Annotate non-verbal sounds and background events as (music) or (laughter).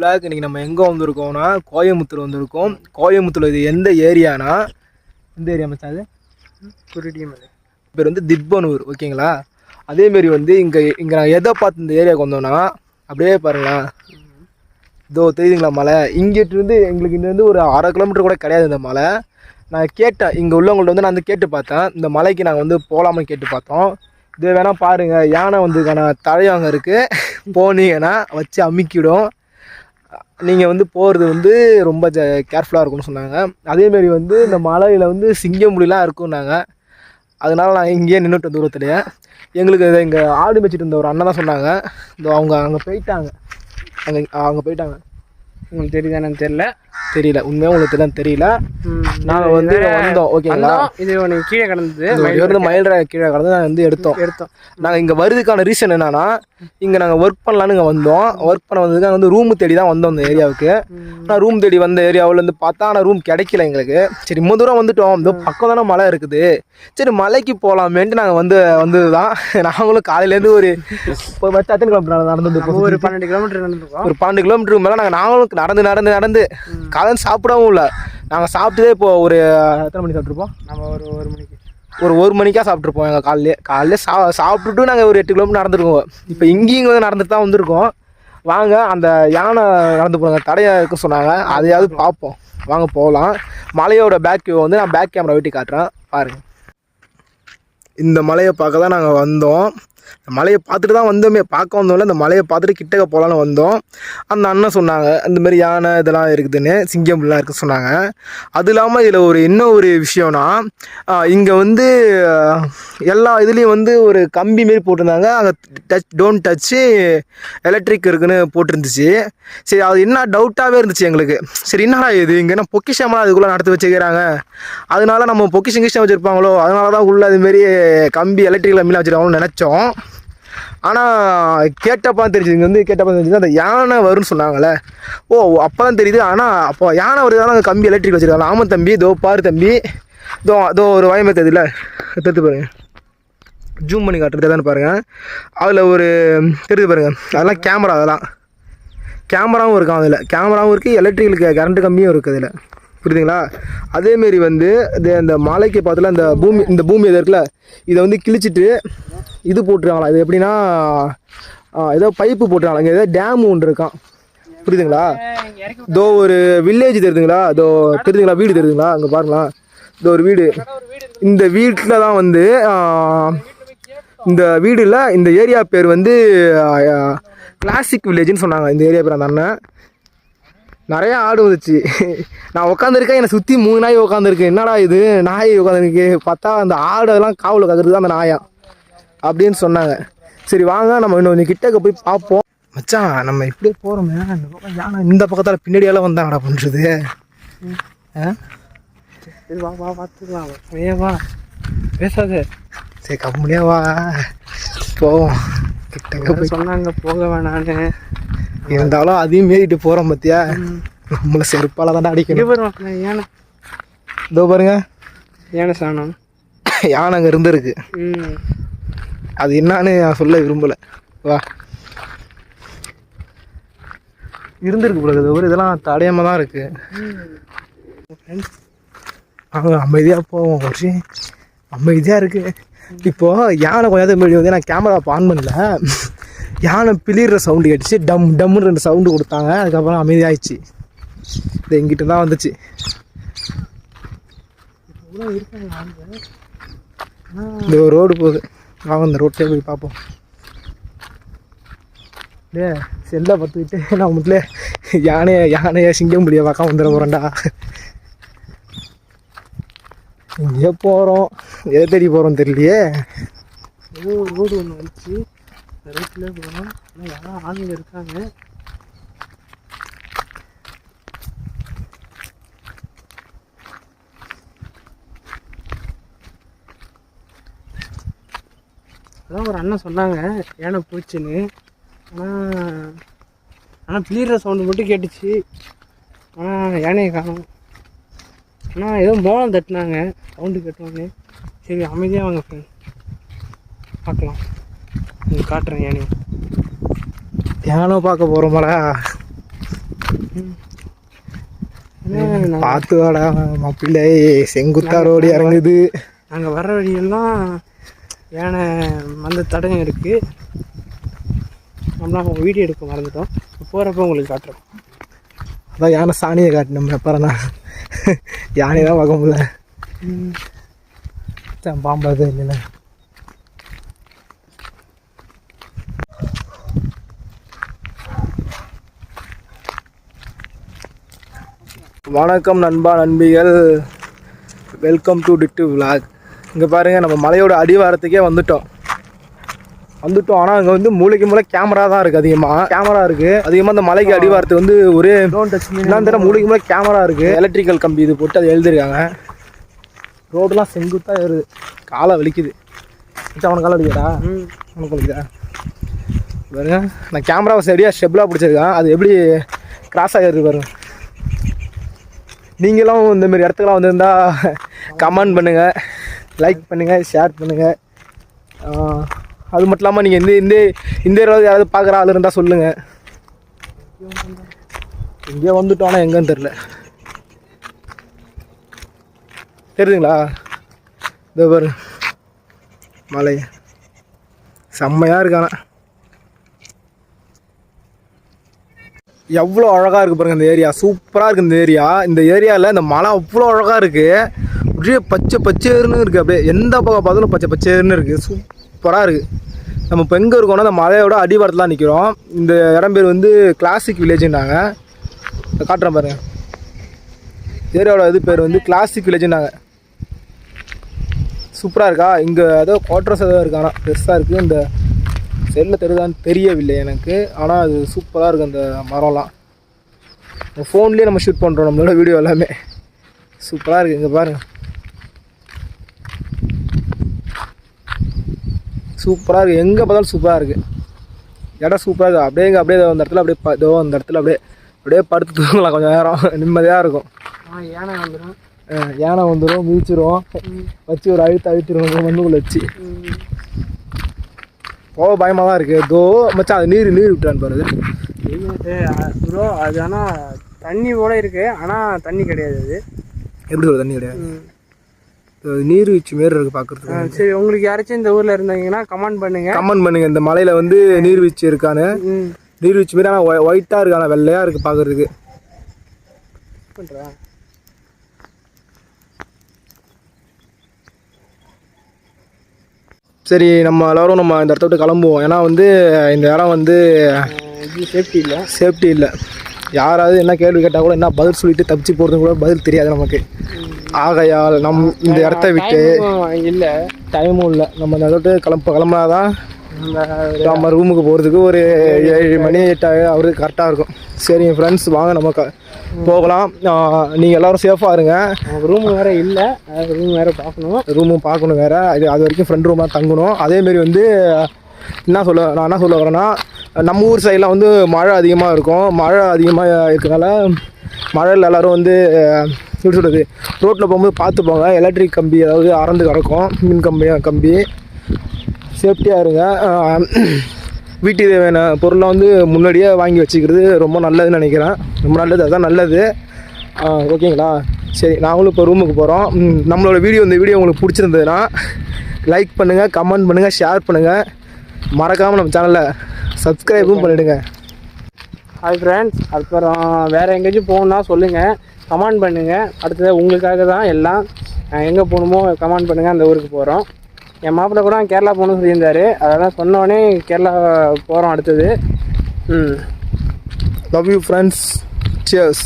Black இன்னைக்கு நம்ம எங்கே வந்திருக்கோம்னா கோயம்புத்தூர் வந்திருக்கோம். கோயம்புத்தூர் இது எந்த ஏரியானா? எந்த ஏரியா மச்சான் அது? குருடிமலை பேர் வந்து திப்பனூர் ஓகேங்களா? அதேமாரி வந்து இங்கே இங்கே நான் எதை பார்த்து இந்த ஏரியாவுக்கு வந்தோம்னா அப்படியே பாருங்களேன் இதோ தெரியுதுங்களா மலை? இங்கிட்டு இருந்து எங்களுக்கு இங்க இருந்து ஒரு அரை கிலோமீட்டர் கூட கிடையாது இந்த மலை. நான் கேட்டேன் இங்கே உள்ளவங்கள்ட்ட வந்து நான் வந்து கேட்டு பார்த்தேன். இந்த மலைக்கு நாங்கள் வந்து போகலாமான்னு கேட்டு பார்த்தோம். இது வேணால் பாருங்கள் யானை வந்துக்கான தலையாங்க இருக்குது (laughs) போனீங்கன்னா வச்சு அமுக்கிடும். நீங்கள் வந்து போகிறது வந்து ரொம்ப ஜ கேர்ஃபுல்லாக இருக்கும்னு சொன்னாங்க. அதேமாரி வந்து இந்த மலையில் வந்து சிங்கமுடிலாம் இருக்கும்னாங்க. அதனால் நான் இங்கேயே நின்றுட்டு தூரத்துலையே. எங்களுக்கு இதை இங்கே ஆடு மேய்ச்சிட்டு இருந்த ஒரு அண்ணன் தான் சொன்னாங்க. இந்த அவங்க அங்கே போயிட்டாங்க. அங்கே அவங்க போயிட்டாங்க. உங்களுக்கு தெரியுதானு தெரியல. தெரியல. உண்மையாக உங்களுக்கு தெரியல? தெரியல நாங்கள் வந்து வந்தோம் ஓகேங்களா. இது ஒன்று கீழே கிடந்தது. இது வந்து மயில் ரா- கீழே கடந்து நாங்கள் வந்து எடுத்தோம். எடுத்தோம். நாங்கள் இங்கே வருதுக்கான ரீசன் என்னன்னா இங்கே நாங்கள் ஒர்க் பண்ணலான்னு இங்கே வந்தோம். ஒர்க் பண்ண வந்ததுக்கு வந்து ரூம் தேடி தான் வந்தோம் இந்த ஏரியாவுக்கு நான் ரூம் தேடி வந்த ஏரியாவிலேருந்து பார்த்தா ஆனால் ரூம் கிடைக்கல எங்களுக்கு. சரி ரொம்ப தூரம் வந்துட்டோம். இந்த பக்கம் தானே மலை இருக்குது. சரி மலைக்கு போகலாமேன்ட்டு நாங்கள் வந்து வந்தது தான் (laughs) நாங்களும் காலையிலேருந்து ஒரு அத்தனை கிலோமீட்டர் நடந்து ஒரு பன்னெண்டு கிலோமீட்டர் நடந்துருக்கோம். ஒரு பன்னெண்டு கிலோமீட்டருக்கு மேலே நாங்கள் நாங்களும் நடந்து நடந்து நடந்து. காலையில் சாப்பிடவும் இல்லை. நாங்கள் சாப்பிட்டதே இப்போ ஒரு எத்தனை மணி சாப்பிட்ருப்போம் நம்ம ஒரு ஒரு மணிக்கு. ஒரு ஒரு மணிக்காக சாப்பிட்ருப்போம் எங்கள் காலையிலே. காலையிலே சா சாப்பிட்டுட்டு நாங்கள் ஒரு எட்டு கிலோமீட்டர் நடந்துருக்கோம் இப்போ இங்கேயும் இங்கே வந்து நடந்துட்டு தான் வந்திருக்கோம். வாங்க அந்த யானை நடந்து போனாங்க தடையாக இருக்கு சொன்னாங்க. அதையாவது பார்ப்போம். வாங்க போகலாம். மலையோட பேக் வியூ வந்து நான் பேக் கேமரா வெட்டி காட்டுறேன். பாருங்கள் இந்த மலையை பார்க்க தான் நாங்கள் வந்தோம். இந்த மலையை பார்த்துட்டு தான் வந்தோமே பார்க்க வந்தோம்ல இந்த மலையை பார்த்துட்டு கிட்டக்க போகலான்னு வந்தோம். அந்த அண்ணன் சொன்னாங்க இந்த மாதிரி யானை இதெல்லாம் இருக்குதுன்னு சிங்கம்லாம் இருக்குது சொன்னாங்க. அது இல்லாமல் இதில் ஒரு என்ன ஒரு விஷயம்னா இங்கே வந்து எல்லா இதுலேயும் வந்து ஒரு கம்பி மாரி போட்டிருந்தாங்க. அங்கே டச் டோன்ட் டச்சு எலக்ட்ரிக் இருக்குன்னு போட்டிருந்துச்சு. சரி அது என்ன டவுட்டாகவே இருந்துச்சு எங்களுக்கு. சரி என்னடா இது? இங்கே என்ன பொக்கிஷமெல்லாம் அதுக்குள்ளே நடத்தி வச்சுக்கிறாங்க? அதனால நம்ம பொக்கிஷன் கிஷன் வச்சுருப்பாங்களோ அதனால தான் உள்ளே அதுமாரி கம்பி எலக்ட்ரிக் கம்பிலாம் வச்சுருக்காங்களோன்னு நினச்சோம். ஆனால் கேட்டப்பா தெரிஞ்சுது இங்கே வந்து கேட்டப்பா தெரிஞ்சுது அந்த யானை வரும்னு சொன்னாங்களே ஓ அப்போ தான் தெரியுது. ஆனால் அப்போ யானை வருதால அங்கே கம்பி எலக்ட்ரிக் வச்சுருக்காங்க. ஆமாம் தம்பி இதோ பாரு தம்பி. இதோ இதோ ஒரு வயமே தெரியுதுல தெரிஞ்சு பாருங்க. ஜூம் பண்ணி காட்டுறது தானே பாருங்கள் அதில் ஒரு தெரியுது பாருங்கள் அதெல்லாம் கேமரா அதெல்லாம். கேமராவும் இருக்கான் அதில். கேமராவும் இருக்குது எலக்ட்ரிக்கலுக்கு கரண்ட்டு கம்மியும் இருக்குது அதில். புரியுதுங்களா? அதேமாரி வந்து இது அந்த மலைக்கு பார்த்துல இந்த பூமி இந்த பூமி இது இருக்குல்ல இதை வந்து கிழிச்சிட்டு இது போட்டுருக்காங்களா இது எப்படின்னா ஏதோ பைப்பு போட்டுருக்காங்களா இங்கே ஏதோ டேம் ஒன்று இருக்கான் புரியுதுங்களா? இதோ ஒரு வில்லேஜ் தெரியுதுங்களா? இதோ தெரியுதுங்களா? வீடு தெரியுதுங்களா? அங்கே பாருங்களா இதோ ஒரு வீடு. இந்த வீட்டில் தான் வந்து இந்த வீடுல இந்த ஏரியா பேர் வந்து கிளாசிக் வில்லேஜ்னு சொன்னாங்க. இந்த ஏரியா பேர் அந்த அண்ணன். நிறைய ஆடு வந்துச்சு. நான் உட்காந்துருக்கேன் என்னை சுற்றி மூணு நாய் உட்காந்துருக்கு என்னடா இது? நாய் உட்காந்துருக்கு பார்த்தா அந்த ஆடெல்லாம் காவல் உட்காந்துருக்கு தான் அந்த நாயா. அப்படின்னு சொன்னாங்க. சரி வாங்க நம்ம இன்னும் கொஞ்சம் கிட்டக்க போய் பார்ப்போம். மச்சான் நம்ம இப்படியே போகிறோமே இந்த பக்கம் யானை இந்த பக்கத்தால் பின்னாடியெல்லாம் வந்தாங்கடா பண்ணுறது வா வா பார்த்துக்கலாம் ஏ வா. பேசாத. சரி கம்முடியா வா. போவோம். கிட்டக்க போய் சொன்னாங்க போக வேணான்னு. இருந்தாலும் அதையும் மீறிட்டு போகிறோம் பார்த்தியா நம்மளை செருப்பால் தான் அடிக்கணும். யானை. இதோ பாருங்க. யானை சாணம். யானை அங்கே இருந்திருக்கு. அது என்னன்னு நான் சொல்ல விரும்பலை. வா. இருந்திருக்கு பிறகு ஒரு இதெல்லாம் தடையாம தான் இருக்கு. அவங்க அமைதியாக போவோம் ஒரு அமைதியாக இருக்கு. இப்போ யானை கொஞ்சம் முன்னாடி வந்து நான் கேமரா ஆன் பண்ணல. யானை பிளிற சவுண்டு கேட்டுச்சு. டம் டம்னு ரெண்டு சவுண்டு கொடுத்தாங்க. அதுக்கப்புறம் அமைதியாகிடுச்சு இது எங்கிட்ட தான் வந்துச்சு. இந்த ஒரு ரோடு போகுது. வாங்க இந்த ரோட்டே போய் பார்ப்போம். டே செல்லை பார்த்துக்கிட்டு நான் முதல்ல யானையை யானையை சிங்கம் முடிய பார்க்க வந்துட போகிறேன்டா இங்கே போகிறோம் எதை தேடி போகிறோம் தெரியலையே. ஏதோ ஒரு ரோடு ஒன்று வந்துச்சு. ரோட்டில் போகணும் ஆனால் யாரும் ஆளுங்க இருக்காங்க. அதான் ஒரு அண்ணன் சொன்னாங்க யானை போச்சுன்னு. ஆனால் ஆனால் பிளீற சவுண்டு மட்டும் கேட்டுச்சு. ஆனால் யானையை காணும். ஆனால் ஏதோ மோளம் தட்டினாங்க சவுண்டு கேட்டோன்னே. சரி அமைதியாக வாங்க ஃப்ரெண்ட் பார்க்கலாம். உங்களுக்கு காட்டுறேன் யானையை. யானை பார்க்க போகிறோமாடா பார்த்து வாடா மாப்பிள்ளை. செங்குத்தா ரோடு இறங்குது. நாங்கள் வர்ற வழியெல்லாம் யானை அந்த தடயம் இருக்குது நம்மளாம் வீடியோ எடுக்க மறந்துட்டோம். போகிறப்ப உங்களுக்கு காட்டுறோம். அதான் யானை சாணியை காட்டினோம் எப்பறனா யானை தான் பார்க்க முடியல. சரி, பாம்பாது இல்லைல்ல வணக்கம் நண்பா நண்பிகள். வெல்கம் டு டிட்டு விலாக் இங்கே பாருங்கள் நம்ம மலையோட அடிவாரத்துக்கே வந்துட்டோம். வந்துட்டோம். ஆனால் அங்கே வந்து மூளைக்கு மூளை கேமரா தான் இருக்குது அதிகமாக கேமரா இருக்குது அதிகமாக அந்த மலைக்கு அடிவாரத்துக்கு வந்து ஒரே என்னன்னு தெரியல. மூளைக்கு மூளை கேமரா இருக்குது எலக்ட்ரிக்கல் கம்பி இது போட்டு அதை எழுதிருக்காங்க ரோடெலாம் செங்குத்தாக ஏறுது. காலை வலிக்குது. உனக்கு காலை வலிக்குதா? ம். உனக்கு வலிக்குதா? பாருங்க நான் கேமராவை சரியாக ஸ்டெபிளாக பிடிச்சிருக்கேன். அது எப்படி கிராஸ் ஆகிருக்கு பாருங்க. நீங்களும் இந்த மாதிரி இடத்துக்குலாம் வந்திருந்தா கமெண்ட் பண்ணுங்கள் லைக் பண்ணுங்கள் ஷேர் பண்ணுங்கள் அது மட்டும் இல்லாமல் நீங்கள் இந்த இந்த இந்த ஏரியாவில் யாராவது பார்க்குற ஆள் இருந்தால் சொல்லுங்கள் இங்கே வந்துட்டோம் ஆனால் தெரில தெரியுதுங்களா? இந்த பாரு. மலை. செம்மையாக இருக்கானா எவ்வளோ அழகாக இருக்குது பாருங்கள் இந்த ஏரியா. சூப்பராக இருக்குது இந்த ஏரியா. இந்த ஏரியாவில் இந்த மலை அவ்வளோ அழகாக இருக்குது அப்படியே பச்சை பச்சேர்னு இருக்குது அப்படியே எந்த பக்கம் பார்த்தாலும் பச்சை பச்சேர்னு இருக்குது சூப்பராக இருக்குது நம்ம இப்போ எங்கே இருக்கோம்னா இந்த மலையோட அடிவாரத்தில் நிற்கிறோம் இந்த இடம் பேர் வந்து கிளாசிக் வில்லேஜுன்றாங்க காட்டுறேன் பாருங்கள் ஏரியாவோட இது பேர் வந்து கிளாசிக் வில்லேஜுன்றாங்க சூப்பராக இருக்கா? இங்கே ஏதோ குவார்டர்ஸ் ஏதோ இருக்கானா பெருசாக இருக்குது இந்த செல்லில் தெரியுதான்னு தெரியவில்லை எனக்கு. ஆனால் அது சூப்பராக இருக்குது அந்த மரம்லாம். ஃபோன்லேயே நம்ம ஷூட் பண்ணுறோம் நம்மளோட வீடியோ எல்லாமே. சூப்பராக இருக்குது இங்கே பாருங்க. சூப்பராக இருக்குது எங்கே பார்த்தாலும் சூப்பராக இருக்குது இடம் சூப்பராக இருக்குது அப்படியே இங்க அப்படியே அந்த இடத்துல அப்படியே இதோ அந்த இடத்துல அப்படியே அப்படியே படுத்து தூங்கலாம். கொஞ்சம் நேரம். நிம்மதியாக இருக்கும். யானை வந்துடும் யானை வந்துடும் மீச்சிரும் வச்சு ஒரு அழுத்து அழுத்திடும் மண்ணுக்குள்ள வச்சு. போக பயமாக தான் இருக்குது தோ மச்சான் அது நீர் நீர் விட்டுறான்னு பாருது ப்ரோ அது ஆனால் தண்ணி போல இருக்கு. ஆனால் தண்ணி கிடையாது அது. எப்படி ஒரு தண்ணி கிடையாது. ம். இது நீர் வீழ்ச்சி மாரி இருக்குது பார்க்குறதுக்கு ஆ, சரி உங்களுக்கு யாராச்சும் இந்த ஊரில் இருந்தீங்கன்னா கமெண்ட் பண்ணுங்க. கமெண்ட் பண்ணுங்க. இந்த மலையில் வந்து நீர்வீழ்ச்சி இருக்கான்னு. ம். நீர்வீழ்ச்சி மாரி ஆனால் ஒயிட்டாக இருக்கு ஆனால் வெள்ளையாக இருக்குது பார்க்குறதுக்கு பண்ணுறா சரி நம்ம எல்லோரும் நம்ம இந்த இடத்த விட்டு கிளம்புவோம். ஏன்னா வந்து இந்த இடம் வந்து சேஃப்டி இல்லை. சேஃப்டி இல்லை. யாராவது என்ன கேள்வி கேட்டால் கூட என்ன பதில் சொல்லிட்டு தப்பிச்சு போகிறது கூட பதில் தெரியாது நமக்கு. ஆகையால் நம் இந்த இடத்த விட்டு இல்லை. டைமும் இல்லை. நம்ம இந்த இடத்த கிளம்ப கிளம்புனாதான் நம்ம ரூமுக்கு போகிறதுக்கு ஒரு ஏழு மணி எட்டாவது அவருக்கு கரெக்டாக இருக்கும். சரிங்க ஃப்ரெண்ட்ஸ் வாங்க நம்ம க போகலாம். நீங்கள் எல்லோரும் சேஃபாக இருங்க. ரூம் வேறு இல்லை. ரூம் வேறு பார்க்கணும். ரூமும் பார்க்கணும் வேறு. அது அது வரைக்கும் ஃப்ரெண்ட் ரூமாக தங்கணும். அதேமாரி வந்து என்ன சொல்ல நான் என்ன சொல்ல வரேன்னா நம்ம ஊர் சைடில் வந்து மழை அதிகமாக இருக்கும். மழை அதிகமாக இருக்கனால மழையில் எல்லோரும் வந்து எப்படி சொல்கிறது ரோட்டில் போகும்போது பார்த்து போங்க. எலக்ட்ரிக் கம்பி அதாவது அறந்து கிடக்கும். மின் கம்பி கம்பி. சேஃப்டியாக இருங்க. வீட்டுக்கு தேவையான பொருளை வந்து முன்னாடியே வாங்கி வச்சுக்கிறது ரொம்ப நல்லதுன்னு நினைக்கிறேன். ரொம்ப நல்லது அதுதான் நல்லது. ஓகேங்களா? சரி நாங்களும் இப்போ ரூமுக்கு போகிறோம் நம்மளோட வீடியோ இந்த வீடியோ உங்களுக்கு பிடிச்சிருந்ததுன்னா லைக் பண்ணுங்கள் கமெண்ட் பண்ணுங்கள் ஷேர் பண்ணுங்கள் மறக்காமல் நம்ம சேனலை சப்ஸ்கிரைபும் பண்ணிவிடுங்க ஹாய் ஃப்ரெண்ட்ஸ் அப்புறம் வேறு எங்கேயாச்சும் போகணுன்னா சொல்லுங்கள் கமெண்ட் பண்ணுங்கள் அடுத்தது உங்களுக்காக தான் எல்லாம் எங்கே போகணுமோ கமெண்ட் பண்ணுங்கள் அந்த ஊருக்கு போகிறோம் என் மாப்பிள்ளை கூட கேரளா போகணும்னு சொல்லியிருந்தாரு. அதெல்லாம் சொன்னோடனே கேரளா போகிறோம் அடுத்தது. ம். Love you friends cheers